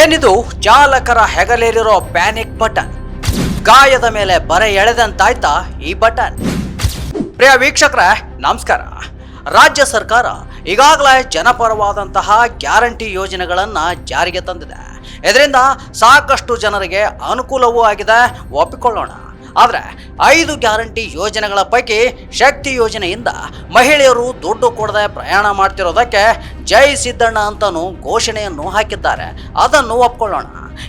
ಏನಿದು? ಚಾಲಕರ ಹೆಗಲೇರಿರೋ panic button ಗಾಯದ ಮೇಲೆ ಬರೆ ಎಳೆದಂತಾಯ್ತಾ ಈ ಬಟನ್ ಪ್ರಿಯ ವೀಕ್ಷಕರೇ, ನಮಸ್ಕಾರ. ರಾಜ್ಯ ಸರ್ಕಾರ ಈಗಾಗಲೇ ಜನಪರವಾದಂತಹ ಗ್ಯಾರಂಟಿ ಯೋಜನೆಗಳನ್ನು ಜಾರಿಗೆ ತಂದಿದೆ. ಇದರಿಂದ ಸಾಕಷ್ಟು ಜನರಿಗೆ ಅನುಕೂಲವೂ ಆಗಿದೆ. ಒಪ್ಪಿಕೊಳ್ಳೋಣ. ಆದರೆ ಐದು ಗ್ಯಾರಂಟಿ ಯೋಜನೆಗಳ ಪೈಕಿ ಶಕ್ತಿ ಯೋಜನೆಯಿಂದ ಮಹಿಳೆಯರು ದುಡ್ಡು ಕೊಡದೆ ಪ್ರಯಾಣ ಮಾಡ್ತಿರೋದಕ್ಕೆ ಜೈ ಸಿದ್ದಣ್ಣ ಅಂತಲೂ ಘೋಷಣೆಯನ್ನು ಹಾಕಿದ್ದಾರೆ. ಅದನ್ನು ಒಪ್ಕೊಳ್ಳೋಣ.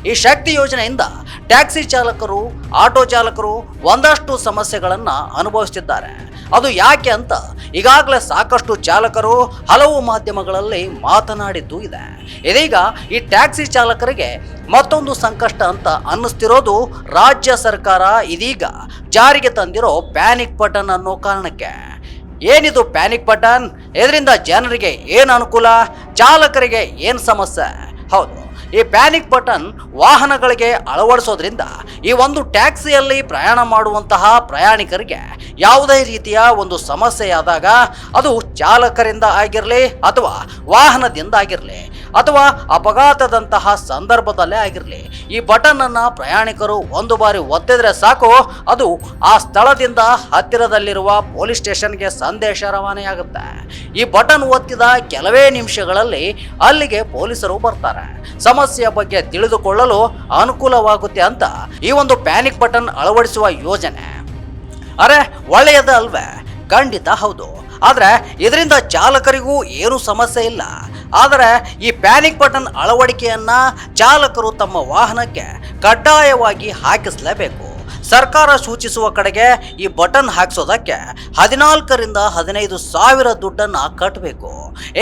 ಈ ಶಕ್ತಿ ಯೋಜನೆಯಿಂದ ಟ್ಯಾಕ್ಸಿ ಚಾಲಕರು, ಆಟೋ ಚಾಲಕರು ಒಂದಷ್ಟು ಸಮಸ್ಯೆಗಳನ್ನು ಅನುಭವಿಸುತ್ತಿದ್ದಾರೆ ಅದು ಯಾಕೆ ಅಂತ ಈಗಾಗಲೇ ಸಾಕಷ್ಟು ಚಾಲಕರು ಹಲವು ಮಾಧ್ಯಮಗಳಲ್ಲಿ ಮಾತನಾಡಿದ್ದು ಇದೆ. ಇದೀಗ ಈ ಟ್ಯಾಕ್ಸಿ ಚಾಲಕರಿಗೆ ಮತ್ತೊಂದು ಸಂಕಷ್ಟ ಅಂತ ಅನ್ನಿಸ್ತಿರೋದು ರಾಜ್ಯ ಸರ್ಕಾರ ಇದೀಗ ಜಾರಿಗೆ ತಂದಿರೋ ಪ್ಯಾನಿಕ್ ಬಟನ್ ಅನ್ನೋ ಕಾರಣಕ್ಕೆ. ಏನಿದು ಪ್ಯಾನಿಕ್ ಬಟನ್? ಇದರಿಂದ ಜನರಿಗೆ ಏನು ಅನುಕೂಲ? ಚಾಲಕರಿಗೆ ಏನು ಸಮಸ್ಯೆ? ಹೌದು ಈ ಪ್ಯಾನಿಕ್ ಬಟನ್ ವಾಹನಗಳಿಗೆ ಅಳವಡಿಸೋದ್ರಿಂದ ಈ ಒಂದು ಟ್ಯಾಕ್ಸಿಯಲ್ಲಿ ಪ್ರಯಾಣ ಮಾಡುವಂತಹ ಪ್ರಯಾಣಿಕರಿಗೆ ಯಾವುದೇ ರೀತಿಯ ಒಂದು ಸಮಸ್ಯೆಯಾದಾಗ ಅದು ಚಾಲಕರಿಂದ ಆಗಿರಲಿ ಅಥವಾ ವಾಹನದಿಂದ ಆಗಿರಲಿ ಅಥವಾ ಅಪಘಾತದಂತಹ ಸಂದರ್ಭದಲ್ಲೇ ಆಗಿರಲಿ, ಈ ಬಟನ್ ಅನ್ನ ಪ್ರಯಾಣಿಕರು ಒಂದು ಬಾರಿ ಒತ್ತಿದ್ರೆ ಸಾಕು, ಅದು ಆ ಸ್ಥಳದಿಂದ ಹತ್ತಿರದಲ್ಲಿರುವ ಪೊಲೀಸ್ ಸ್ಟೇಷನ್ಗೆ ಸಂದೇಶ ರವಾನೆಯಾಗುತ್ತೆ. ಈ ಬಟನ್ ಒತ್ತಿದ ಕೆಲವೇ ನಿಮಿಷಗಳಲ್ಲಿ ಅಲ್ಲಿಗೆ ಪೊಲೀಸರು ಬರ್ತಾರೆ. ಸಮಸ್ಯೆಯ ಬಗ್ಗೆ ತಿಳಿದುಕೊಳ್ಳಲು ಅನುಕೂಲವಾಗುತ್ತೆ ಅಂತ ಈ ಒಂದು ಪ್ಯಾನಿಕ್ ಬಟನ್ ಅಳವಡಿಸುವ ಯೋಜನೆ. ಅರೆ ಒಳ್ಳೆಯದ ಅಲ್ವೇ ಖಂಡಿತ ಹೌದು. ಆದರೆ ಇದರಿಂದ ಚಾಲಕರಿಗೂ ಏನೂ ಸಮಸ್ಯೆ ಇಲ್ಲ. ಆದರೆ ಈ ಪ್ಯಾನಿಕ್ ಬಟನ್ ಅಳವಡಿಕೆಯನ್ನ ಚಾಲಕರು ತಮ್ಮ ವಾಹನಕ್ಕೆ ಕಡ್ಡಾಯವಾಗಿ ಹಾಕಿಸಲೇಬೇಕು. ಸರ್ಕಾರ ಸೂಚಿಸುವ ಕಡೆಗೆ ಈ ಬಟನ್ ಹಾಕಿಸೋದಕ್ಕೆ ಹದಿನಾಲ್ಕರಿಂದ ಹದಿನೈದು ಸಾವಿರ ದುಡ್ಡನ್ನು ಕಟ್ಟಬೇಕು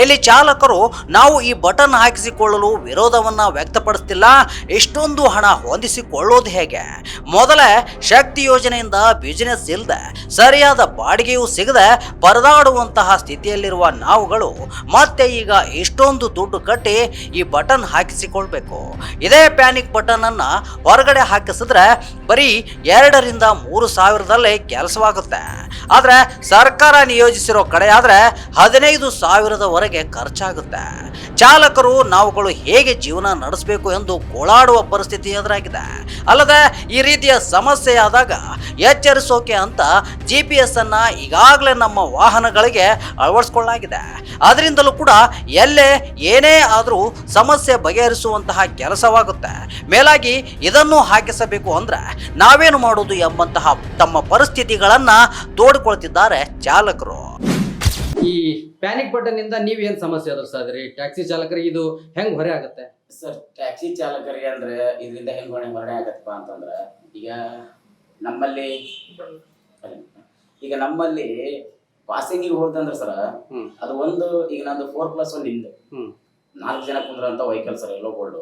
ಇಲ್ಲಿ ಚಾಲಕರು ನಾವು ಈ ಬಟನ್ ಹಾಕಿಸಿಕೊಳ್ಳಲು ವಿರೋಧವನ್ನ ವ್ಯಕ್ತಪಡಿಸ್ತಿಲ್ಲ, ಇಷ್ಟೊಂದು ಹಣ ಹೊಂದಿಸಿಕೊಳ್ಳೋದು ಹೇಗೆ? ಮೊದಲೇ ಶಕ್ತಿ ಯೋಜನೆಯಿಂದ ಬಿಸಿನೆಸ್ ಇಲ್ಲದೆ ಸರಿಯಾದ ಬಾಡಿಗೆಯೂ ಸಿಗದೆ ಪರದಾಡುವಂತಹ ಸ್ಥಿತಿಯಲ್ಲಿರುವ ನಾವುಗಳು ಮತ್ತೆ ಈಗ ಇಷ್ಟೊಂದು ದುಡ್ಡು ಕಟ್ಟಿ ಈ ಬಟನ್ ಹಾಕಿಸಿಕೊಳ್ಬೇಕು. ಇದೇ ಪ್ಯಾನಿಕ್ ಬಟನ್ ಅನ್ನ ಹೊರಗಡೆ ಹಾಕಿಸಿದ್ರೆ ಬರೀ ಎರಡರಿಂದ ಮೂರು ಸಾವಿರದಲ್ಲೇ ಕೆಲಸವಾಗುತ್ತೆ. ಆದರೆ ಸರ್ಕಾರ ನಿಯೋಜಿಸಿರೋ ಕಡೆ ಆದರೆ ಹದಿನೈದು ಸಾವಿರದವರೆಗೆ ಖರ್ಚಾಗುತ್ತೆ. ಚಾಲಕರು ನಾವುಗಳು ಹೇಗೆ ಜೀವನ ನಡೆಸಬೇಕು ಎಂದು ಕೊಳಾಡುವ ಪರಿಸ್ಥಿತಿ ಎದುರಾಗಿದೆ. ಅಲ್ಲದೆ ಈ ರೀತಿಯ ಸಮಸ್ಯೆ ಆದಾಗ ಎಚ್ಚರಿಸೋಕೆ ಅಂತ ಜಿ ಪಿ ಎಸ್ ಅನ್ನ ಈಗಾಗಲೇ ನಮ್ಮ ವಾಹನಗಳಿಗೆ ಅಳವಡಿಸ್ಕೊಳ್ಳಲಾಗಿದೆ. ಅದರಿಂದಲೂ ಕೂಡ ಎಲ್ಲೇ ಏನೇ ಆದರೂ ಸಮಸ್ಯೆ ಬಗೆಹರಿಸುವಂತಹ ಕೆಲಸವಾಗುತ್ತೆ. ಮೇಲಾಗಿ ಇದನ್ನು ಹಾಕಿಸಬೇಕು ಅಂದ್ರೆ ನಾವೇನು ಮಾಡೋದು ಎಂಬಂತಹ ತಮ್ಮ ಪರಿಸ್ಥಿತಿಗಳನ್ನ ತೋಡ್ಕೊಳ್ತಿದ್ದಾರೆ ಚಾಲಕರು ಈ ಪ್ಯಾನಿಕ್ ಬಟನ್ ಇಂದ ನೀವ್ ಏನ್ ಸಮಸ್ಯೆ ಎದುರಿಸಿದ್ರಿ ಟ್ಯಾಕ್ಸಿ ಚಾಲಕರಿಗೆ ಇದು ಹೆಂಗ್ ಹೊರೆ ಆಗುತ್ತೆ ಸರ್ ಟ್ಯಾಕ್ಸಿ ಚಾಲಕರಿಗೆ ಅಂದ್ರೆ ಇದರಿಂದ ಹೆಂಗ್ ಹೊಣೆ ಹೊರೆ ಆಗತ್ತಪ್ಪ ಅಂತಂದ್ರೆ ಈಗ ನಮ್ಮಲ್ಲಿ ಈಗ ನಮ್ಮಲ್ಲಿ ಪಾಸಿಂಗಿಗೆ ಹೋದಂದ್ರೆ ಸರ್. ಅದು ಒಂದು ಈಗ ನಂದು ಫೋರ್ ಪ್ಲಸ್ ಒನ್ ಇಂದು ಹ್ಮ್. ನಾಲ್ಕು ಜನ ಕುಂದ್ರಂತ ವೆಹಿಕಲ್ ಸರ್ ಎಲ್ಲೋ ಗೋಲ್ಡ್.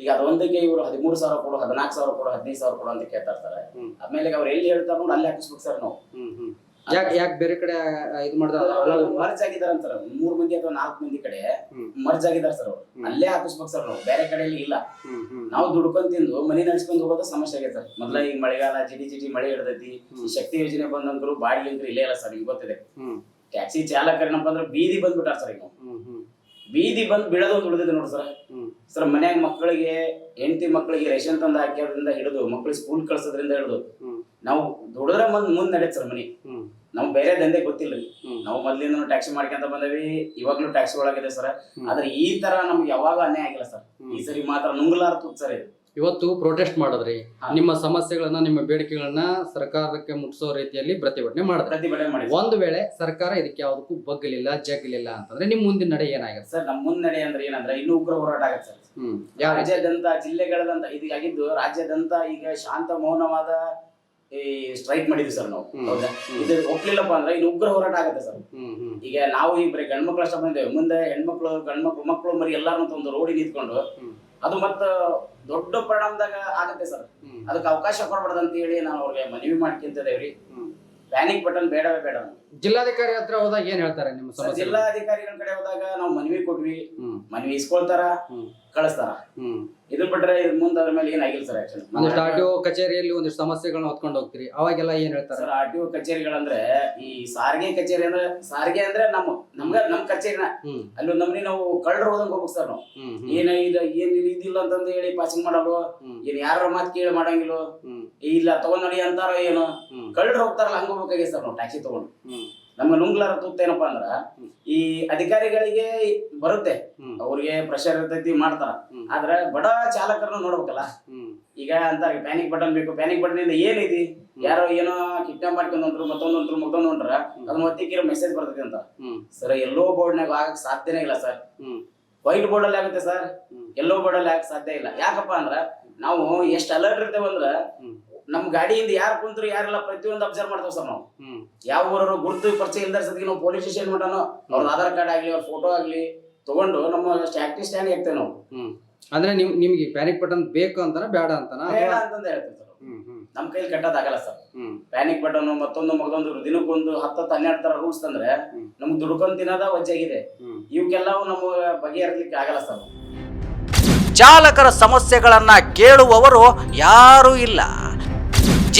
ಈಗ ಅದೊಂದಕ್ಕೆ ಇವರು ಹದಿಮೂರು ಸಾವಿರ ಕೊಡು ಹದಿನಾಲ್ಕು ಸಾವಿರ ಕೊಡು ಹದಿನೈದು ಸಾವಿರ ಕೊಡು ಅಂತ ಕೇಳ್ತಾ ಇರ್ತಾರೆ. ಆಮೇಲೆ ಅವ್ರು ಎಲ್ಲಿ ಹೇಳ್ತಾರ ನೋಡಿ ಅಲ್ಲಿ ಹಾಕಿಸ್ಬೇಕು ಸರ್ ನಾವು. ಯಾಕೆ ಯಾಕೆ ಬೇರೆ ಕಡೆ ಇದು ಮಾಡ್ದ ಮರ್ಜ್ ಆಗಿದಾರ ಅಂತಾರೆ. ಮೂರ್ ಮಂದಿ ಅಥವಾ ನಾಲ್ಕು ಮಂದಿ ಕಡೆ. ಮರ್ಜ್ ಆಗಿದಾರ ಸರ್ ಅವ್ರು. ಅಲ್ಲೇ ಹಾಕಿಸ್ಬೇಕು ಸರ್ ನಾವು ಬೇರೆ ಕಡೆಯಲ್ಲಿ ಇಲ್ಲ. ನಾವು ದುಡ್ಕೊಂಡ್ ತಿಂದು ಮನೆ ನಡ್ಸ್ಕೊಂಡು ಹೋಗೋದು ಸಮಸ್ಯೆ ಆಗೈತೆ ಸರ್. ಮೊದ್ಲ ಈಗ ಮಳೆಗಾಲ ಜಿಟಿ ಜಿಟಿ ಮಳೆ ಹಿಡ್ದೈತಿ. ಶಕ್ತಿ ಯೋಜನೆ ಬಂದಂದ್ರು ಬಾಡಿಗೆ ಅಂದ್ರೆ ಇಲ್ಲೇ ಇಲ್ಲ ಸರ್ ನಿಮ್ಗೆ ಗೊತ್ತಿದೆ. ಟ್ಯಾಕ್ಸಿ ಚಾಲಕರೇನಪ್ಪ ಅಂದ್ರೆ ಬೀದಿ ಬಂದ್ಬಿಟ್ಟಾರ ಸರ್ ಈಗ. ಬೀದಿ ಬಂದು ಬೀಳೋದು ಅಂತ ಉಳಿದಿದೆ ನೋಡಿ ಸರ್. ಸರ್ ಮನ್ಯಾಗ ಮಕ್ಕಳಿಗೆ ಹೆಂಡತಿ ಮಕ್ಕಳಿಗೆ ರೇಷನ್ ತಂದ ಹಾಕೋದ್ರಿಂದ ಹಿಡಿದು ಮಕ್ಕಳಿಗೆ ಸ್ಕೂಲ್ ಕಳ್ಸೋದ್ರಿಂದ ಹಿಡಿದು ನಾವು ದುಡಿದ್ರೆ ಮುಂದ್ ಮುಂದ್ ನಡೆಯುತ್ತೆ ಸರ್ ಮನಿ. ನಾವು ಬೇರೆ ದಂಧೆ ಗೊತ್ತಿಲ್ಲ. ರೀ ನಾವು ಮೊದ್ಲಿಂದ ಟ್ಯಾಕ್ಸಿ ಮಾಡ್ಕೊಂತ ಬಂದವಿ ಇವಾಗ್ಲೂ ಟ್ಯಾಕ್ಸಿ ಒಳಗಿದೆ ಸರ್. ಆದ್ರೆ ಈ ತರ ನಮ್ಗೆ ಯಾವಾಗ ಅನ್ಯಾಯ ಆಗಿಲ್ಲ ಸರ್. ಈ ಸರಿ ಮಾತ್ರ ನುಂಗ್ಲಾರ್ತು ಸರ್ ಇದು. ಇವತ್ತು ಪ್ರೊಟೆಸ್ಟ್ ಮಾಡಿದ್ರಿ. ನಿಮ್ಮ ಸಮಸ್ಯೆಗಳನ್ನ ನಿಮ್ಮ ಬೇಡಿಕೆಗಳನ್ನ ಸರ್ಕಾರಕ್ಕೆ ಮುಟ್ಟಿಸೋ ರೀತಿಯಲ್ಲಿ ಪ್ರತಿಭಟನೆ ಮಾಡಿದ್ರೆ. ಒಂದು ವೇಳೆ ಸರ್ಕಾರ ಇದಕ್ಕೆ ಯಾವುದಕ್ಕೂ ಬಗ್ಗಲಿಲ್ಲ ಜಗ್ಗಲಿಲ್ಲ ಅಂತಂದ್ರೆ ನಿಮ್ ಮುಂದಿನ ನಡೆ ಏನಾಗುತ್ತೆ? ಸರ್ ನಮ್ಮ ಮುನ್ನಡೆ ಅಂದ್ರೆ ಏನಂದ್ರೆ ಇನ್ನೂ ಉಗ್ರ ಹೋರಾಟ ಆಗತ್ತೆ ಸರ್. ಯಾವ? ರಾಜ್ಯಾದ್ಯಂತ ಜಿಲ್ಲೆಗಳದಂತ ಇದು ಆಗಿದ್ದು ರಾಜ್ಯಾದ್ಯಂತ ಈಗ ಶಾಂತ ಮೌನವಾದ ಈ ಸ್ಟ್ರೈಕ್ ಮಾಡಿದ್ವಿ ಸರ್ ನಾವು. ಹೌದಾ? ಇದು ಒಪ್ಲಿಲ್ಲಪ್ಪ ಅಂದ್ರೆ ಇನ್ನು ಉಗ್ರ ಹೋರಾಟ ಆಗುತ್ತೆ ಸರ್. ಈಗ ನಾವು ಈ ಬರೀ ಗಂಡ್ ಮಕ್ಳು ಅಷ್ಟ ಬಂದೇವೆ ಮುಂದೆ ಹೆಣ್ಮಕ್ಳು ಗಂಡ್ ಮಕ್ಳು ಮಕ್ಳು ಮರಿ ಎಲ್ಲಾರು ಒಂದು ರೋಡಿ ನಿಂತ್ಕೊಂಡು. ಅದು ಮತ್ತ ದೊಡ್ಡ ಪರಿಣಾಮದಾಗ ಆಗತ್ತೆ ಸರ್ ಅದಕ್ಕೆ ಅವಕಾಶ ಕೊಡಬಾರ್ದಂತ ಅಂತ ಹೇಳಿ ನಾವು ಅವ್ರಿಗೆ ಮನವಿ ಮಾಡ್ಕೊಂತಿದ್ದೇವ್ರಿ ಹ್ಮ್. ಪ್ಯಾನಿಕ್ ಬಟನ್ ಬೇಡವೇ ಬೇಡ. ಜಿಲ್ಲಾಧಿಕಾರಿ ಹತ್ರ ಹೋದಾಗ ಏನ್ ಹೇಳ್ತಾರೆ ನಿಮ್ಮ ಸರ್ ಸಮಸ್ಯೆ? ಜಿಲ್ಲಾಧಿಕಾರಿಗಳ ಕಡೆ ಹೋದಾಗ ನಾವು ಮನವಿ ಕೊಟ್ವಿ ಹ್ಮ್. ಮನವಿ ಇಸ್ಕೊಳ್ತಾರ ಹ್ಮ್. ಕಳಿಸ್ತಾರ. ಹ್ಮ್. ಇದು ಬಿಟ್ರೆ ಇದ್ ಮುಂದೆ ಅದ್ರ ಮೇಲೆ ಏನಾಗಿಲ್ಲ ಸರ್ ಒಂದಿಷ್ಟು ಆರ್ ಟಿ ಓ ಕಚೇರಿಯಲ್ಲಿ ಒಂದಿಷ್ಟು ಸಮಸ್ಯೆಗಳನ್ನ ಹೊತ್ಕೊಂಡು ಹೋಗ್ತೀರಿ. ಅವಾಗೆಲ್ಲ ಏನ್ ಹೇಳ್ತಾರೆ? ಸರ್ ಆರ್ ಟಿ ಒ ಕಚೇರಿಗಳಂದ್ರೆ ಈ ಸಾರಿಗೆ ಕಚೇರಿ ಅಂದ್ರೆ ಸಾರಿಗೆ ಅಂದ್ರೆ ನಮ್ಮ ನಮ್ಗ ನಮ್ ಕಚೇರಿನ. ಹ್ಮ್. ಅಲ್ಲಿ ಒಂದ್ ನಮ್ನಿ ನಾವು ಕಳ್ಳರು ಹೋದಂಗ್ ಹೋಗ್ಬೇಕು ಸರ್ ನಾವು. ಹ್ಮ್ ಹ್ಮ್. ಏನ ಇದ ಏನ್ ಇಲ್ಲ ಇದಿಲ್ಲ ಅಂತಂದು ಹೇಳಿ ಪಾಸಿಂಗ್ ಮಾಡಲು ಹ್ಮ್. ಏನ್ ಯಾರ ಮಾತ್ ಕೇಳಿ ಮಾಡಂಗಿಲ್ಲ ಹ್ಮ್. ಇಲ್ಲ ತಗೊಂಡ್ ನಡಿ ಅಂತಾರ ಏನು? ಹ್ಮ್. ಕಳ್ಳರು ಹೋಗ್ತಾರಲ್ಲ ಹಂಗ ಹೋಗ್ಬೇಕಾಗಿ ಸರ್ ನಾವು ಟ್ಯಾಕ್ಸಿ ತಗೊಂಡು. ಹ್ಮ್. ನಮ್ಗೆ ನುಂಗ್ಲಾರ ತೂತ್ ಏನಪ್ಪಾ ಅಂದ್ರ ಈ ಅಧಿಕಾರಿಗಳಿಗೆ ಬರುತ್ತೆ. ಅವ್ರಿಗೆ ಪ್ರೆಷರ್ ಇರ್ತೈತಿ ಮಾಡ್ತಾರ. ಆದ್ರೆ ಬಡ ಚಾಲಕರನ್ನ ನೋಡ್ಬೇಕಲ್ಲ. ಈಗ ಅಂತ ಪ್ಯಾನಿಕ್ ಬಟನ್ ಬೇಕು ಪ್ಯಾನಿಕ್ ಬಟನ್ ಇಂದ ಏನೈತಿ ಯಾರೋ ಏನೋ ಕಿಟ್ಟ ಮಾಡ್ಕೊಂಡು ಹೊಂಟ್ರು ಮತ್ತೊಂದ್ ಹೊಂಟ್ರು ಮತ್ತೊಂದ್ ಹೊಂಟ್ರ ಅದನ್ನ ಮೆಸೇಜ್ ಬರ್ತೈತಿ ಅಂತ. ಸರ್ ಎಲ್ಲೋ ಬೋರ್ಡ್ನಾಗ ಆಗಕ್ ಸಾಧ್ಯನೇ ಇಲ್ಲ ಸರ್. ವೈಟ್ ಬೋರ್ಡ್ ಅಲ್ಲಿ ಆಗುತ್ತೆ ಸರ್. ಎಲ್ಲೋ ಬೋರ್ಡ್ ಅಲ್ಲಿ ಆಗಕ್ ಸಾಧ್ಯ ಇಲ್ಲ. ಯಾಕಪ್ಪ ಅಂದ್ರ ನಾವು ಎಷ್ಟ್ ಅಲರ್ಟ್ ಇರ್ತೇವೆ ಅಂದ್ರ ಹ್ಮ್. ನಮ್ ಗಾಡಿಯಿಂದ ಯಾರು ಕುಂತರು ಯಾರೆಲ್ಲ ಪ್ರತಿಯೊಂದು ಅಬ್ಸರ್ವ್ ಮಾಡ್ತೇವೆ ಸರ್ ನಾವು. ಯಾವ ಊರವರು ಗುರುತು ಪರಿಚಯ ಇಲ್ದಾರ ಸದ್ಗೆ ನಾವು ಪೊಲೀಸ್ ಸ್ಟೇಷನ್ ಮಟನು ಅವ್ರ ಆಧಾರ್ ಕಾರ್ಡ್ ಆಗ್ಲಿ ಅವ್ರ ಫೋಟೋ ಆಗ್ಲಿ ತಗೊಂಡು ನಮ್ಮ ಸ್ಟ್ಯಾಕ್ಟಿ ಸ್ಟ್ಯಾಂಡ್ ಇರ್ತೇವೆ ನಾವು. ಹ್ಮ್. ಅಂದ್ರೆ ನಿಮ್ ನಿಮ್ಗೆ ಪ್ಯಾನಿಕ್ ಬಟನ್ ಬೇಕು ಅಂತಾನ ಬೇಡ ಅಂತಾನ? ಬೇಡ ಅಂತಂದ ಹೇಳ್ತೇವೆ ಸರ್ ನಮ್ ಕೈಲಿ ಕಟ್ಟೋದಾಗಲ್ಲ ಸರ್. ಹ್ಮ್. ಪ್ಯಾನಿಕ್ ಬಟನ್ ಮತ್ತೊಂದು ಮಗದೊಂದು ದಿನಕ್ಕೊಂದು ಹತ್ತತ್ತು ಹನ್ನೆರಡು ತರ ರೂಲ್ಸ್ ತಂದ್ರೆ. ನಮ್ಗೆ ದುಡ್ಕೊಂಡ್ ತಿನ್ನೋದ ವಜ್ಜಾಗಿದೆ. ಇವಕ್ಕೆಲ್ಲವೂ ನಮ್ಮ ಬಗೆಹರಿಲಿಕ್ಕೆ ಆಗಲ್ಲ ಸರ್ ಚಾಲಕರ ಸಮಸ್ಯೆಗಳನ್ನ ಕೇಳುವವರು ಯಾರೂ ಇಲ್ಲ.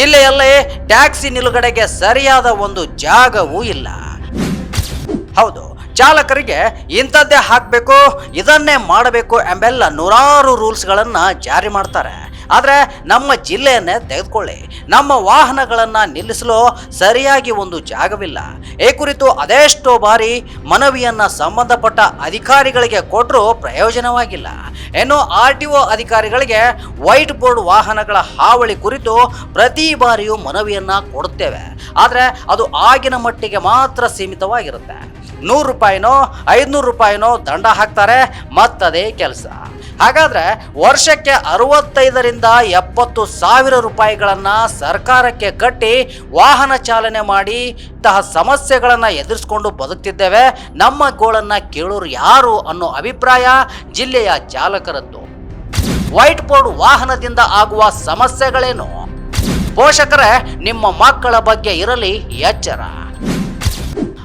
ಜಿಲ್ಲೆಯಲ್ಲೇ ಟ್ಯಾಕ್ಸಿ ನಿಲುಗಡೆಗೆ ಸರಿಯಾದ ಒಂದು ಜಾಗವೂ ಇಲ್ಲ. ಹೌದು, ಚಾಲಕರಿಗೆ ಇಂಥದ್ದೇ ಹಾಕಬೇಕು, ಇದನ್ನೇ ಮಾಡಬೇಕು ಎಂಬೆಲ್ಲ ನೂರಾರು ರೂಲ್ಸ್ಗಳನ್ನು ಜಾರಿ ಮಾಡ್ತಾರೆ. ಆದರೆ ನಮ್ಮ ಜಿಲ್ಲೆಯನ್ನೇ ತೆಗೆದುಕೊಳ್ಳಿ. ನಮ್ಮ ವಾಹನಗಳನ್ನು ನಿಲ್ಲಿಸಲು ಸರಿಯಾಗಿ ಒಂದು ಜಾಗವಿಲ್ಲ. ಈ ಕುರಿತು ಅದೆಷ್ಟೋ ಬಾರಿ ಮನವಿಯನ್ನು ಸಂಬಂಧಪಟ್ಟ ಅಧಿಕಾರಿಗಳಿಗೆ ಕೊಟ್ಟರೂ ಪ್ರಯೋಜನವಾಗಿಲ್ಲ. ಇನ್ನು ಆರ್ ಟಿ ಒ ಅಧಿಕಾರಿಗಳಿಗೆ ವೈಟ್ ಬೋರ್ಡ್ ವಾಹನಗಳ ಹಾವಳಿ ಕುರಿತು ಪ್ರತಿ ಬಾರಿಯೂ ಮನವಿಯನ್ನು ಕೊಡುತ್ತೇವೆ. ಆದರೆ ಅದು ಆಗಿನ ಮಟ್ಟಿಗೆ ಮಾತ್ರ ಸೀಮಿತವಾಗಿರುತ್ತೆ. ನೂರು ರೂಪಾಯಿನೋ ಐದುನೂರು ರೂಪಾಯಿನೋ ದಂಡ ಹಾಕ್ತಾರೆ ಮತ್ತದೇ ಕೆಲಸ. ಹಾಗಾದ್ರೆ ವರ್ಷಕ್ಕೆ ಅರವತ್ತೈದರಿಂದ ಎಪ್ಪತ್ತು ಸಾವಿರ ರೂಪಾಯಿಗಳನ್ನ ಸರ್ಕಾರಕ್ಕೆ ಕಟ್ಟಿ ವಾಹನ ಚಾಲನೆ ಮಾಡಿ ಇಂತಹ ಸಮಸ್ಯೆಗಳನ್ನ ಎದುರಿಸ್ಕೊಂಡು ಬದುಕ್ತಿದ್ದೇವೆ. ನಮ್ಮ ಗೋಳನ್ನ ಕೇಳೋರು ಯಾರು ಅನ್ನೋ ಅಭಿಪ್ರಾಯ ಜಿಲ್ಲೆಯ ಚಾಲಕರದ್ದು. ವೈಟ್ ಬೋರ್ಡ್ ವಾಹನದಿಂದ ಆಗುವ ಸಮಸ್ಯೆಗಳೇನು? ಪೋಷಕರೇ, ನಿಮ್ಮ ಮಕ್ಕಳ ಬಗ್ಗೆ ಇರಲಿ, ಎಚ್ಚರ.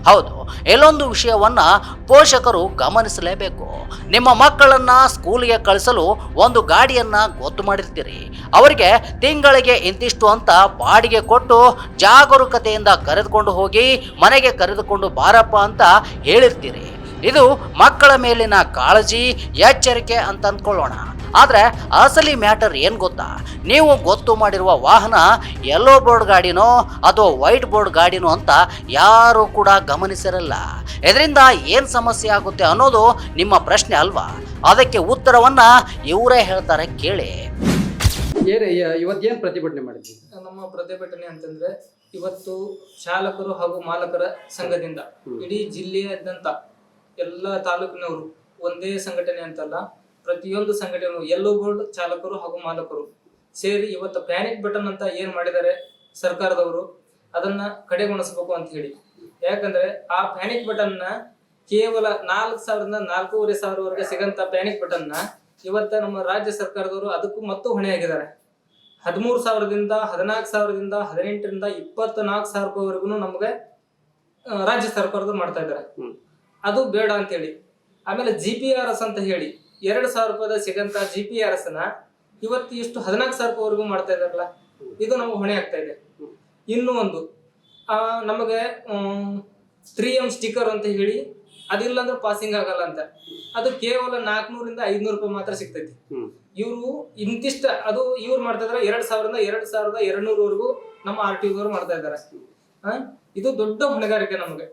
ಹೌದು. ಎಲ್ಲೊಂದು ವಿಷಯವನ್ನ ಪೋಷಕರು ಗಮನಿಸಲೇಬೇಕು. ನಿಮ್ಮ ಮಕ್ಕಳನ್ನ ಸ್ಕೂಲಿಗೆ ಕಳಿಸಲು ಒಂದು ಗಾಡಿಯನ್ನ ಗೊತ್ತು ಮಾಡಿರ್ತೀರಿ. ಅವರಿಗೆ ತಿಂಗಳಿಗೆ ಇಂತಿಷ್ಟು ಅಂತ ಬಾಡಿಗೆ ಕೊಟ್ಟು ಜಾಗರೂಕತೆಯಿಂದ ಕರೆದುಕೊಂಡು ಹೋಗಿ ಮನೆಗೆ ಕರೆದುಕೊಂಡು ಬಾರಪ್ಪ ಅಂತ ಹೇಳಿರ್ತೀರಿ. ಇದು ಮಕ್ಕಳ ಮೇಲಿನ ಕಾಳಜಿ, ಎಚ್ಚರಿಕೆ ಅಂತ ಅಂದ್ಕೊಳ್ಳೋಣ. ಆದರೆ ಅಸಲಿ ಮ್ಯಾಟರ್ ಏನು ಗೊತ್ತಾ? ನೀವು ಗೊತ್ತು ಮಾಡಿರುವ ವಾಹನ ಯೆಲ್ಲೋ ಬೋರ್ಡ್ ಗಾಡಿನೋ ಅಥವಾ ವೈಟ್ ಬೋರ್ಡ್ ಗಾಡಿನೋ ಅಂತ ಯಾರೂ ಕೂಡ ಗಮನಿಸಿರಲ್ಲ. ಇದರಿಂದ ಏನು ಸಮಸ್ಯೆ ಆಗುತ್ತೆ ಅನ್ನೋದು ನಿಮ್ಮ ಪ್ರಶ್ನೆ ಅಲ್ವಾ? ಅದಕ್ಕೆ ಉತ್ತರವನ್ನು ಇವರೇ ಹೇಳ್ತಾರೆ ಕೇಳಿ. ಇವತ್ತೇನು ಪ್ರತಿಭಟನೆ ಮಾಡಿದ್ವಿ ನಮ್ಮ ಪ್ರತಿಭಟನೆ ಅಂತಂದ್ರೆ ಇವತ್ತು ಚಾಲಕರು ಹಾಗೂ ಮಾಲಕರ ಸಂಘದಿಂದ. ಇಡೀ ಜಿಲ್ಲೆಯಾದ್ಯಂತ ಎಲ್ಲ ತಾಲೂಕಿನವರು ಒಂದೇ ಸಂಘಟನೆ ಅಂತಲ್ಲ ಪ್ರತಿಯೊಂದು ಸಂಘಟನೆ ಎಲ್ಲೋ ಬೋರ್ಡ್ ಚಾಲಕರು ಹಾಗೂ ಮಾಲಕರು ಸೇರಿ ಇವತ್ತು ಪ್ಯಾನಿಕ್ ಬಟನ್ ಅಂತ ಏನ್ ಮಾಡಿದ್ದಾರೆ ಸರ್ಕಾರದವರು ಅದನ್ನ ಕಡೆಗಣಿಸಬೇಕು ಅಂತ ಹೇಳಿ. ಯಾಕಂದ್ರೆ ಆ ಪ್ಯಾನಿಕ್ ಬಟನ್ನ ಕೇವಲ ನಾಲ್ಕು ಸಾವಿರದಿಂದ ನಾಲ್ಕೂವರೆ ಸಾವಿರವರೆಗೆ ಸಿಗಂತ ಪ್ಯಾನಿಕ್ ಬಟನ್ನ ಇವತ್ತ ನಮ್ಮ ರಾಜ್ಯ ಸರ್ಕಾರದವರು ಅದಕ್ಕೂ ಮತ್ತು ಹೊಣೆಯಾಗಿದ್ದಾರೆ. ಹದಿಮೂರು ಸಾವಿರದಿಂದ ಹದಿನಾಲ್ಕು ಸಾವಿರದಿಂದ ಹದಿನೆಂಟರಿಂದ ಇಪ್ಪತ್ನಾಲ್ಕು ಸಾವಿರ ರೂಪಾಯಿವರೆಗೂ ನಮಗೆ ರಾಜ್ಯ ಸರ್ಕಾರದವ್ರು ಮಾಡ್ತಾ ಇದ್ದಾರೆ. ಅದು ಬೇಡ ಅಂತೇಳಿ ಆಮೇಲೆ ಜಿ ಪಿ ಆರ್ ಎಸ್ ಅಂತ ಹೇಳಿ. ಎರಡು ಸಾವಿರ ರೂಪಾಯಿ ಸಿಗಂತ ಜಿ ಪಿ ಆರ್ ಎಸ್ನ ಇವತ್ತು ಇಷ್ಟು ಹದಿನಾಲ್ಕು ಸಾವಿರ ರೂಪಾಯಿವರೆಗೂ ಮಾಡ್ತಾ ಇದಾರಲ್ಲ ಇದು ನಮ್ಗೆ ಹೊಣೆ ಆಗ್ತಾ ಇದೆ. ಇನ್ನು ಒಂದು ಆ, ನಮಗೆ ತ್ರೀ ಎಂ ಸ್ಟಿಕ್ಕರ್ ಅಂತ ಹೇಳಿ ಅದಿಲ್ಲ ಅಂದ್ರೆ ಪಾಸಿಂಗ್ ಆಗಲ್ಲ ಅಂತ. ಅದು ಕೇವಲ ನಾಲ್ಕುನೂರಿಂದ ಐದ್ನೂರು ರೂಪಾಯಿ ಮಾತ್ರ ಸಿಗ್ತೈತಿ. ಇವರು ಇಂತಿಷ್ಟ ಅದು ಇವ್ರು ಮಾಡ್ತಾ ಇದಾರೆ ಎರಡ್ ಸಾವಿರದ ಎರಡ್ ಸಾವಿರದ ಎರಡ್ನೂರವರೆಗೂ ನಮ್ಮ ಆರ್ ಟಿ ಅವರು ಮಾಡ್ತಾ ಇದಾರೆ. ಇದು ದೊಡ್ಡ ಹೊಣೆಗಾರಿಕೆ ನಮಗೆ.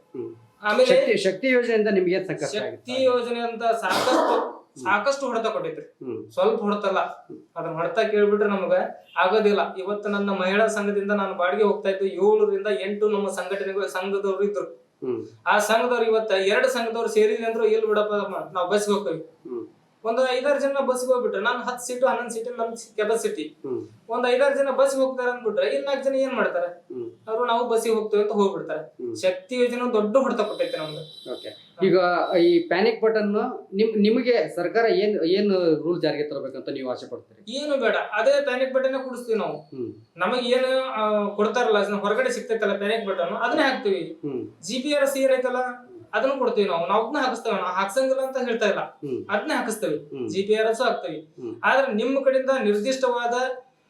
ಆಮೇಲೆ ಶಕ್ತಿ ಯೋಜನೆ ಅಂತ ನಿಮ್ಗೆ ಶಕ್ತಿ ಯೋಜನೆ ಅಂತ ಸಾಕಷ್ಟು ಸಾಕಷ್ಟು ಹೊಡೆತ ಕೊಟ್ಟೈತ್ರಿ ಸ್ವಲ್ಪ ಹೊಡೆತಲ್ಲ. ಅದನ್ನ ಹೊಡೆತ ಕೇಳ್ಬಿಟ್ರೆ ನಮಗ ಆಗೋದಿಲ್ಲ. ಇವತ್ತು ನನ್ನ ಮಹಿಳಾ ಸಂಘದಿಂದ ನಾನು ಬಾಡಿಗೆ ಹೋಗ್ತಾ ಇದ್ದು ಏಳರಿಂದ ಎಂಟು ನಮ್ಮ ಸಂಘಟನೆಗಳು ಸಂಘದವ್ರು ಇದ್ರು. ಆ ಸಂಘದವ್ರು ಇವತ್ತ ಎರಡು ಸಂಘದವ್ರು ಸೇರಿದ್ರೆ ಅಂದ್ರು ಎಲ್ಲಿ ಬಿಡಪ್ಪ ನಾವು ಬಸ್ಗೆ ಹೋಗ್ತೇವೆ. ಒಂದ್ ಐದಾರು ಜನ ಬಸ್ಗೆ ಹೋಗ್ಬಿಟ್ರೆ. ನಾನು ಹತ್ತು ಸೀಟು ಹನ್ನೊಂದು ಸೀಟು ನಮ್ ಕೆಪಾಸಿಟಿ ಒಂದ್ ಐದಾರು ಜನ ಬಸ್ಗೆ ಹೋಗ್ತಾರೆ ಅಂದ್ಬಿಟ್ರೆ ನಾಲ್ಕು ಜನ ಏನ್ ಮಾಡ್ತಾರೆ? ಅವ್ರು ನಾವು ಬಸ್ಸಿಗೆ ಹೋಗ್ತೇವೆ ಅಂತ ಹೋಗ್ಬಿಡ್ತಾರೆ. ಶಕ್ತಿ ಯೋಜನೆ ದೊಡ್ಡ ಹೊಡೆತ ಕೊಟ್ಟೈತೆ ನಮ್ಗೆ ಈಗ ಈ ಪ್ಯಾನಿಕ್ ಬಟನ್ ನಿಮ್ ನಿಮಗೆ ಸರ್ಕಾರ ಏನ್ ಏನ್ ರೂಲ್ ಜಾರಿಗೆ ತರಬೇಕಂತ ನೀವು ಆಸೆ ಪಡ್ತೀರಿ? ಏನು ಬೇಡ. ಅದೇ ಪ್ಯಾನಿಕ್ ಬಟನ್ ಕುಡಿಸ್ತೀವಿ ನಾವು. ನಮಗೆ ಏನು ಆ, ಕೊಡ್ತಾರಲ್ಲ ಹೊರಗಡೆ ಸಿಗ್ತೈತಲ್ಲ ಪ್ಯಾನಿಕ್ ಬಟನ್ ಅದನ್ನ ಹಾಕ್ತಿವಿ. ಹ್ಮ್. ಜಿ ಪಿ ಆರ್ ಸಿ ಐತಲ್ಲ ಅದನ್ನ ಕೊಡ್ತೀವಿ ನಾವು. ನಾವು ಅದನ್ನ ಹಾಕಿಸ್ತೇವೆ. ನಾವು ಹಾಕ್ಸಂಗಿಲ್ಲ ಅಂತ ಹೇಳ್ತಾ ಇಲ್ಲ. ಹ್ಮ್. ಅದನ್ನ ಹಾಕಿಸ್ತೇವೆ. ಹ್ಮ್. ಜಿ ಪಿ ಆರ್ ಎಸ್ ಹಾಕ್ತೇವೆ. ಹ್ಮ್. ಆದ್ರೆ ನಿಮ್ಮ ಕಡೆಯಿಂದ ನಿರ್ದಿಷ್ಟವಾದ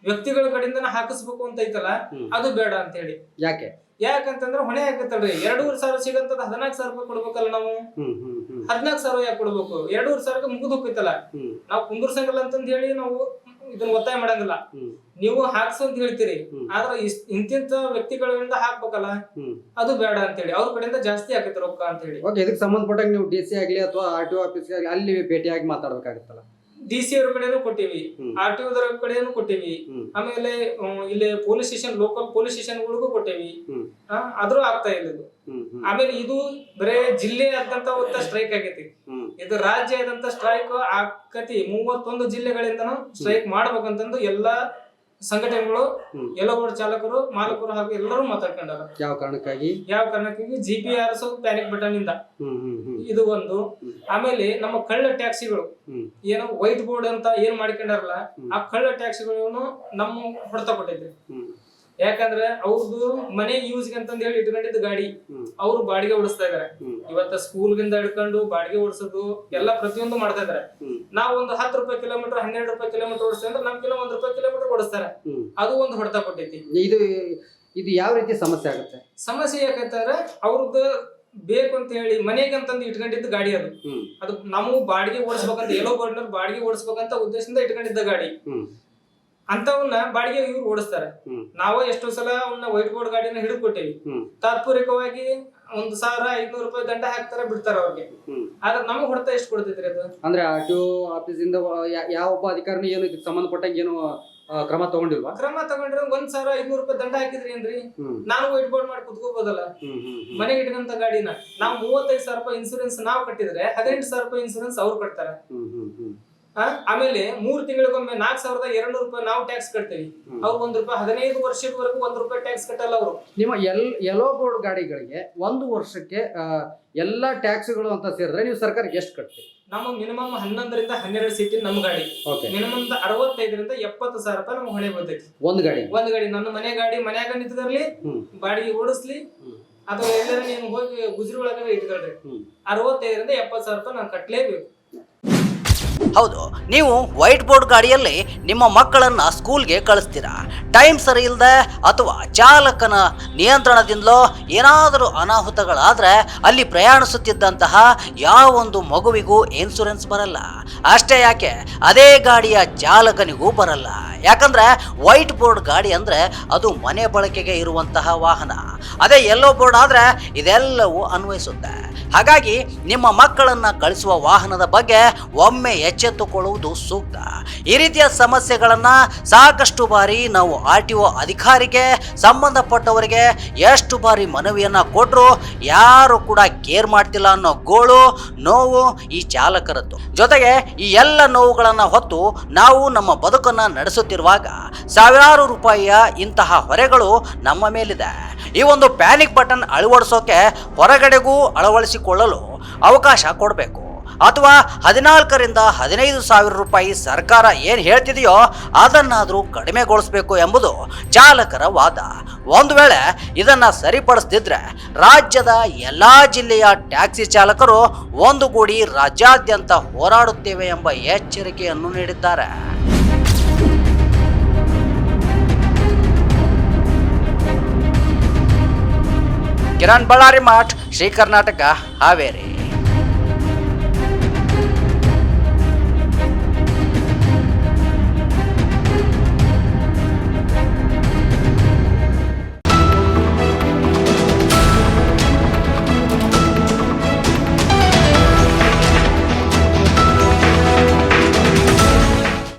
ವ್ಯಕ್ತಿಗಳ ಕಡೆಯಿಂದ ಹಾಕಿಸ್ಬೇಕು ಅಂತ ಐತಲ್ಲ ಹ್ಮ್. ಅದು ಬೇಡ ಅಂತ ಹೇಳಿ. ಯಾಕೆ? ಯಾಕಂತಂದ್ರೆ ಹೊಣೆ ಆಗತ್ತಲ್ರಿ ಎರಡೂವರೆ ಸಾವಿರ ಸಿಗಂತದ ಹದಿನಾಲ್ಕು ಸಾವಿರ ರೂಪಾಯಿ ಕೊಡ್ಬೇಕಲ್ಲ ನಾವು? ಹದಿನಾಲ್ಕು ಸಾವಿರ ಯಾಕೆ ಕೊಡ್ಬೇಕು? ಎರಡೂವರೆ ಸಾವಿರಕ್ಕೆ ಮುಗಿದು ಹೋಗ್ತಲ್ಲ ನಾವು ಕುಂದರ್ಸಂಗಿಲ್ಲ ಅಂತಂದ ಹೇಳಿ ನಾವು ಇದನ್ನ ಒತ್ತಾಯ ಮಾಡಂಗಿಲ್ಲ. ನೀವು ಹಾಕ್ಸಂತ ಅಂತ ಹೇಳ್ತೀರಿ. ಆದ್ರೆ ಇಂತಿಂತ ವ್ಯಕ್ತಿಗಳಿಂದ ಹಾಕ್ಬೇಕಲ್ಲ? ಅದು ಬೇಡ ಅಂತ ಹೇಳಿ ಅವ್ರ ಕಡೆಯಿಂದ ಜಾಸ್ತಿ ಆಗತ್ತೆ ರೊಕ್ಕ ಅಂತ ಹೇಳಿ ಇದಕ್ಕೆ ಸಂಬಂಧಪಟ್ಟಾಗ ನೀವು ಡಿ ಸಿ ಆಗಲಿ ಅಥವಾ ಆರ್ ಟಿ ಒ ಆಗಲಿ ಅಲ್ಲಿ ಭೇಟಿಯಾಗಿ ಮಾತಾಡ್ಬೇಕಾಗುತ್ತಲ್ಲ? ಡಿ ಸಿ ಅವ್ರ ಕಡೆನು ಕೊಟ್ಟಿವಿ. ಆರ್ ಟಿ ಒದರ ಕಡೆನು ಕೊಟ್ಟಿವಿ ಆಮೇಲೆ ಇಲ್ಲಿ ಪೊಲೀಸ್ ಸ್ಟೇಷನ್ ಲೋಕಲ್ ಪೊಲೀಸ್ ಸ್ಟೇಷನ್ಗಳಿಗೂ ಕೊಟ್ಟಿವಿ. ಆ, ಆದ್ರೂ ಆಗ್ತಾ ಇಲ್ಲ ಇದು. ಆಮೇಲೆ ಇದು ಬರೇ ಜಿಲ್ಲೆ ಆದಂತ ಒಂದು ಸ್ಟ್ರೈಕ್ ಆಗೈತಿ. ಇದು ರಾಜ್ಯ ಆದಂತ ಸ್ಟ್ರೈಕ್ ಆಕತಿ ಮೂವತ್ತೊಂದು ಜಿಲ್ಲೆಗಳಿಂದನೂ ಸ್ಟ್ರೈಕ್ ಮಾಡ್ಬೇಕಂತಂದು ಎಲ್ಲಾ ಸಂಘಟನೆಗಳು ಎಲ್ಲೋ ಚಾಲಕರು ಮಾಲಕರು ಹಾಗೂ ಎಲ್ಲರೂ ಮಾತಾಡ್ಕೊಂಡಾರ. ಯಾವ ಕಾರಣಕ್ಕಾಗಿ? ಯಾವ ಕಾರಣಕ್ಕಾಗಿ? G P R S panic button ಇಂದ. ಇದು ಒಂದು. ಆಮೇಲೆ ನಮ್ಮ ಕಳ್ಳ ಟ್ಯಾಕ್ಸಿಗಳು. ಏನೋ ವೈಟ್ ಬೋರ್ಡ್ ಅಂತ ಏನ್ ಮಾಡ್ಕೊಂಡಾರಲ್ಲ ಆ ಕಳ್ಳ ಟ್ಯಾಕ್ಸಿಗಳನ್ನು ನಮ್ಮ ಹೊಡೆತ ಕೊಟ್ಟೈತಿ ಹ್ಮ್. ಯಾಕಂದ್ರೆ ಅವ್ರದ್ದು ಮನೆ ಯೂಸ್ಗೆ ಅಂತಂದ್ ಹೇಳಿ ಇಟ್ಕೊಂಡಿದ್ದ ಗಾಡಿ ಅವ್ರು ಬಾಡಿಗೆ ಓಡಿಸ್ತಾ ಇದಾರೆ. ಸ್ಕೂಲ್ ಇವತ್ತ ಸ್ಕೂಲ್ಗಿಂದ ಹಿಡ್ಕೊಂಡು ಬಾಡಿಗೆ ಓಡಿಸೋದು ಎಲ್ಲ ಪ್ರತಿಯೊಂದು ಮಾಡ್ತಾ ಇದಾರೆ. ನಾವ್ ಒಂದು ಹತ್ತು ರೂಪಾಯಿ ಕಿಲೋಮೀಟರ್ ಹನ್ನೆರಡು ರೂಪಾಯಿ ಕಿಲೋಮೀಟರ್ ಓಡಿಸ್ತೀವಿ ಅಂದ್ರೆ ನಮ್ ಕಿಲೋ ಒಂದ್ ರೂಪಾಯಿ ಕಿಲೋಮೀಟರ್ ಓಡಿಸ್ತಾರೆ. ಅದು ಒಂದು ಹೊಡೆತ ಕೊಟ್ಟೈತಿ. ಇದು ಇದು ಯಾವ ರೀತಿ ಸಮಸ್ಯೆ ಆಗುತ್ತೆ? ಸಮಸ್ಯೆ ಯಾಕಂತಂದ್ರೆ ಅವ್ರದ್ದು ಬೇಕು ಅಂತ ಹೇಳಿ ಮನೆಗೆ ಅಂತಂದು ಇಟ್ಕೊಂಡಿದ್ದ ಗಾಡಿ ಅದು. ಅದು ನಾವು ಬಾಡಿಗೆ ಓಡಿಸ್ಬೇಕಂತ ಎಲ್ಲೋ ಬೋರ್ಡ್ನಲ್ಲಿ ಬಾಡಿಗೆ ಓಡಿಸ್ಬೇಕಂತ ಉದ್ದೇಶದಿಂದ ಇಟ್ಕೊಂಡಿದ್ದ ಗಾಡಿ. ಅಂತವನ್ನ ಬಾಡಿಗೆ ಇವ್ರು ಓಡಿಸ್ತಾರೆ. ನಾವು ಎಷ್ಟೋ ಸಲ ಅವನ್ನ ವೈಟ್ ಬೋರ್ಡ್ ಗಾಡಿನ ಹಿಡಿದು ಕೊಟ್ಟಿವಿ ತಾತ್ಪೂರಿಕವಾಗಿ ಒಂದ್ ಸಾವಿರ ಐದ್ನೂರು ರೂಪಾಯಿ ದಂಡ ಹಾಕ್ತಾರೆ ಬಿಡ್ತಾರೆ ಅವ್ರಿಗೆ. ಆದ್ರೆ ನಮಗ್ ಹೊಡೆತ ಎಷ್ಟು ಕೊಡ್ತೈತ್ರಿ ಅದು? ಅಂದ್ರೆ ಆರ್ ಟಿ ಆಫೀಸ್ ಇಂದ ಯಾವ ಒಬ್ಬ ಅಧಿಕಾರಿನೂ ಏನು ಇದಕ್ಕೆ ಸಂಬಂಧಪಟ್ಟಂಗೆ ಏನು ಕ್ರಮ ತಗೊಂಡಿಲ್ವಾ? ಕ್ರಮ ತಗೊಂಡ್ರೆ ಒಂದ್ ಸಾವಿರ ಐದ್ನೂರು ರೂಪಾಯಿ ದಂಡ ಹಾಕಿದ್ರಿ ಏನ್ರಿ? ನಾನು ವೈಟ್ ಬೋರ್ಡ್ ಮಾಡಿ ಕುತ್ಕೋಬೋದಲ್ಲ? ಮನೆಗೆ ಇಟ್ಕೊಂತ ಗಾಡಿನ. ನಾವು ಮೂವತ್ತೈದು ಸಾವಿರ ರೂಪಾಯಿ ಇನ್ಸೂರೆನ್ಸ್ ನಾವು ಕಟ್ಟಿದ್ರೆ ಹದಿನೆಂಟು ಸಾವಿರ ರೂಪಾಯಿ ಇನ್ಸೂರೆನ್ಸ್ ಅವ್ರು ಕಟ್ತಾರೆ? ಆಮೇಲೆ ಮೂರ್ ತಿಂಗಳಿಗೊಮ್ಮೆ ನಾಲ್ಕ್ ಸಾವಿರದ ಎರಡು ರೂಪಾಯಿ ನಾವು ಟ್ಯಾಕ್ಸ್ ಕಟ್ತೀವಿ. ಅವ್ರು ಒಂದ್ ರೂಪಾಯಿ ಹದಿನೈದು ವರ್ಷದವರೆಗೂ ಒಂದ್ ರೂಪಾಯಿ ಟ್ಯಾಕ್ಸ್ ಕಟ್ಟಲ್ಲ ಅವರು. ನಿಮ್ಮ ಎಲ್ ಯೆಲೋ ಬೋರ್ಡ್ ಗಾಡಿಗಳಿಗೆ ಒಂದು ವರ್ಷಕ್ಕೆ ಎಲ್ಲಾ ಟ್ಯಾಕ್ಸ್ಗಳು ಅಂತ ಸೇರಿದ್ರೆ ನೀವು ಸರ್ಕಾರಕ್ಕೆ ಎಷ್ಟು ಕಟ್ತೀವಿ ನಮ್ಮ ಮಿನಿಮಮ್ ಹನ್ನೊಂದರಿಂದ ಹನ್ನೆರಡು ಸೀಟಿನ ನಮ್ ಗಾಡಿ. ಮಿನಿಮಮ್ ಅರವತ್ತೈದರಿಂದ ಎಪ್ಪತ್ತು ಸಾವಿರ ರೂಪಾಯಿ ನಮ್ಗೆ ಹೊಣೆ ಬರ್ತೈತಿ. ಒಂದ್ ಗಾಡಿ. ಒಂದ್ ಗಾಡಿ. ನನ್ನ ಮನೆ ಗಾಡಿ ಮನ್ಯಾಗ ನಿಂತಿದ್ರಲ್ಲಿ ಹ್ಮ್. ಬಾಡಿಗೆ ಓಡಿಸ್ಲಿ. ಅಥವಾ ಎಲ್ಲರ ನೀವು ಹೋಗಿ ಗುಜರಿ ಒಳಗೆ ಇಟ್ಕೊಳ್ರಿ. ಅರವತ್ತೈದರಿಂದ ಎಪ್ಪತ್ತು ಸಾವಿರ ರೂಪಾಯಿ ನಾನು ಕಟ್ಲೇಬೇಕು. ಹೌದು, ನೀವು ವೈಟ್ ಬೋರ್ಡ್ ಗಾಡಿಯಲ್ಲಿ ನಿಮ್ಮ ಮಕ್ಕಳನ್ನ ಸ್ಕೂಲ್ಗೆ ಕಳಿಸ್ತೀರಾ? ಟೈಮ್ ಸರಿ ಇಲ್ಲದೆ ಅಥವಾ ಚಾಲಕನ ನಿಯಂತ್ರಣದಿಂದಲೋ ಏನಾದರೂ ಅನಾಹುತಗಳಾದರೆ ಅಲ್ಲಿ ಪ್ರಯಾಣಿಸುತ್ತಿದ್ದಂತಹ ಯಾವೊಂದು ಮಗುವಿಗೂ ಇನ್ಸೂರೆನ್ಸ್ ಬರಲ್ಲ. ಅಷ್ಟೇ ಯಾಕೆ, ಅದೇ ಗಾಡಿಯ ಚಾಲಕನಿಗೂ ಬರಲ್ಲ. ಯಾಕಂದ್ರೆ ವೈಟ್ ಬೋರ್ಡ್ ಗಾಡಿ ಅಂದರೆ ಅದು ಮನೆ ಬಳಕೆಗೆ ಇರುವಂತಹ ವಾಹನ. ಅದೇ ಎಲ್ಲೋ ಬೋರ್ಡ್ ಆದರೆ ಇದೆಲ್ಲವೂ ಅನ್ವಯಿಸುತ್ತೆ. ಹಾಗಾಗಿ ನಿಮ್ಮ ಮಕ್ಕಳನ್ನು ಕಳಿಸುವ ವಾಹನದ ಬಗ್ಗೆ ಒಮ್ಮೆ ಎಚ್ಚೆತ್ತುಕೊಳ್ಳುವುದು ಸೂಕ್ತ. ಈ ರೀತಿಯ ಸಮಸ್ಯೆಗಳನ್ನ ಸಾಕಷ್ಟು ಬಾರಿ ನಾವು ಆರ್ ಟಿ ಒ ಅಧಿಕಾರಿಗೆ, ಸಂಬಂಧಪಟ್ಟವರಿಗೆ ಎಷ್ಟು ಬಾರಿ ಮನವಿಯನ್ನ ಕೊಟ್ಟರು ಯಾರು ಕೂಡ ಕೇರ್ ಮಾಡ್ತಿಲ್ಲ ಅನ್ನೋ ಗೋಳು, ನೋವು ಈ ಚಾಲಕರದ್ದು. ಜೊತೆಗೆ ಈ ಎಲ್ಲ ನೋವುಗಳನ್ನು ಹೊತ್ತು ನಾವು ನಮ್ಮ ಬದುಕನ್ನ ನಡೆಸುತ್ತಿರುವಾಗ ಸಾವಿರಾರು ರೂಪಾಯಿಯ ಇಂತಹ ಹೊರೆಗಳು ನಮ್ಮ ಮೇಲಿದೆ. ಈ ಒಂದು ಪ್ಯಾನಿಕ್ ಬಟನ್ ಅಳವಡಿಸೋಕೆ ಹೊರಗಡೆಗೂ ಅಳವಡಿಸಿಕೊಳ್ಳಲು ಅವಕಾಶ ಕೊಡಬೇಕು. ಅಥವಾ ಹದಿನಾಲ್ಕರಿಂದ ಹದಿನೈದು ಸಾವಿರ ರೂಪಾಯಿ ಸರ್ಕಾರ ಏನು ಹೇಳ್ತಿದೆಯೋ ಅದನ್ನಾದರೂ ಕಡಿಮೆಗೊಳಿಸಬೇಕು ಎಂಬುದು ಚಾಲಕರ ವಾದ. ಒಂದು ವೇಳೆ ಇದನ್ನು ಸರಿಪಡಿಸದಿದ್ರೆ ರಾಜ್ಯದ ಎಲ್ಲ ಜಿಲ್ಲೆಯ ಟ್ಯಾಕ್ಸಿ ಚಾಲಕರು ಒಂದುಗೂಡಿ ರಾಜ್ಯಾದ್ಯಂತ ಹೋರಾಡುತ್ತೇವೆ ಎಂಬ ಎಚ್ಚರಿಕೆಯನ್ನು ನೀಡಿದ್ದಾರೆ. ಕಿರಣ್ ಬಳ್ಳಾರಿ ಮಾಠ್ ಶ್ರೀ ಕರ್ನಾಟಕ ಹಾವೇರಿ.